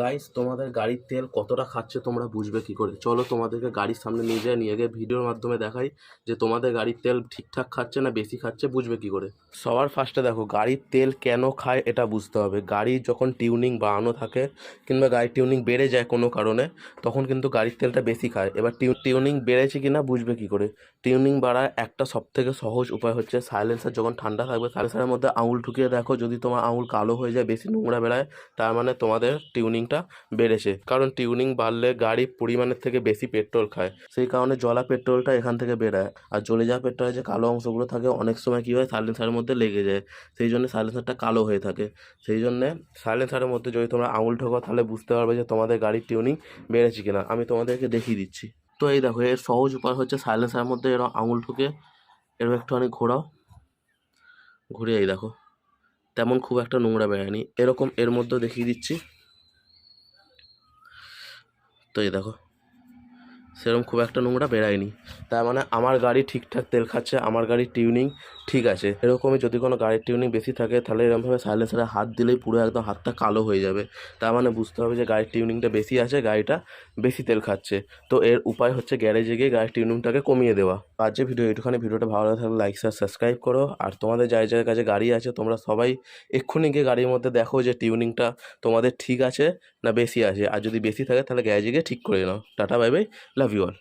Guys তোমাদের গাড়ির তেল কতটা খাচ্ছে তোমরা বুঝবে কি করে? চলো তোমাদেরকে গাড়ির সামনে নিয়ে যাই, নিয়ে গিয়ে ভিডিওর মাধ্যমে দেখাই যে তোমাদের গাড়ির তেল ঠিকঠাক খাচ্ছে না বেশি খাচ্ছে, বুঝবে কি করে? সবার ফার্স্টে দেখো, গাড়ির তেল কেন খায় এটা বুঝতে হবে। গাড়ি যখন টিউনিং বাড়ানো থাকে কিংবা গাড়ির টিউনিং বেড়ে যায় কোনো কারণে, তখন কিন্তু গাড়ির তেলটা বেশি খায়। এবার টিউ টিউনিং বেড়েছে কি না বুঝবে কি করে? টিউনিং বাড়ার একটা সবথেকে সহজ উপায় হচ্ছে সাইলেন্সার যখন ঠান্ডা থাকবে সাইলেন্সারের মধ্যে আঙুল ঢুকিয়ে দেখো, যদি তোমার আঙুল কালো হয়ে যায়, বেশি নোংরা বেড়ায়, তার মানে তোমাদের টিউনিংটা বেড়েছে। কারণ টিউনিং বাড়লে গাড়ি পরিমাণের থেকে বেশি পেট্রোল খায়। সেই কারণে জলা পেট্রোলটা এখান থেকে বেড়ায়। আর জ্বলে যাওয়া পেট্রোলের যে কালো অংশগুলো থাকে, অনেক সময় কী হয়, সাইলেন্সারের মধ্যে লেগে যায়। সেই জন্য সাইলেন্সারটা কালো হয়ে থাকে। সেই জন্যে সাইলেন্সারের মধ্যে যদি তোমরা আঙুল ঠোকো, তাহলে বুঝতে পারবে যে তোমাদের গাড়ির টিউনিং বেড়েছে কিনা। আমি তোমাদেরকে দেখিয়ে দিচ্ছি। তো এই দেখো, এর সহজ উপায় হচ্ছে সাইলেন্সারের মধ্যে এরকম আঙুল ঠুকে, এরকম একটুখানি ঘোরাও। ঘুরিয়ে এই দেখো, তেমন খুব একটা নোংরা বেড়ায়নি। এরকম এর মধ্যেও দেখিয়ে দিচ্ছি। তো এই দেখো। সেরকম খুব একটা নোংরা বেরায়নি তার মানে আমার গাড়ি ঠিকঠাক তেল খাচ্ছে, আমার গাড়ির টিউনিং ঠিক আছে। এরকমই যদি কোনো গাড়ির টিউনিং বেশি থাকে, তাহলে এরকমভাবে সাইলেন্সারে হাত দিলেই পুরো একদম হাতটা কালো হয়ে যাবে। তার মানে বুঝতে হবে যে গাড়ির টিউনিংটা বেশি আছে, গাড়িটা বেশি তেল খাচ্ছে। তো এর উপায় হচ্ছে গ্যারেজে গিয়ে গাড়ির টিউনিংটাকে কমিয়ে দেওয়া। আর যে ভিডিও একটুখানি ভিডিওটা ভালো থাকলে লাইক শেয়ার সাবস্ক্রাইব করো। আর তোমাদের যার যার কাছে গাড়ি আছে, তোমরা সবাই এক্ষুনি গিয়ে গাড়ির মধ্যে দেখো যে টিউনিংটা তোমাদের ঠিক আছে না বেশি আছে। আর যদি বেশি থাকে, তাহলে গ্যারেজে গিয়ে ঠিক করে নাও। Tata bye bye love you all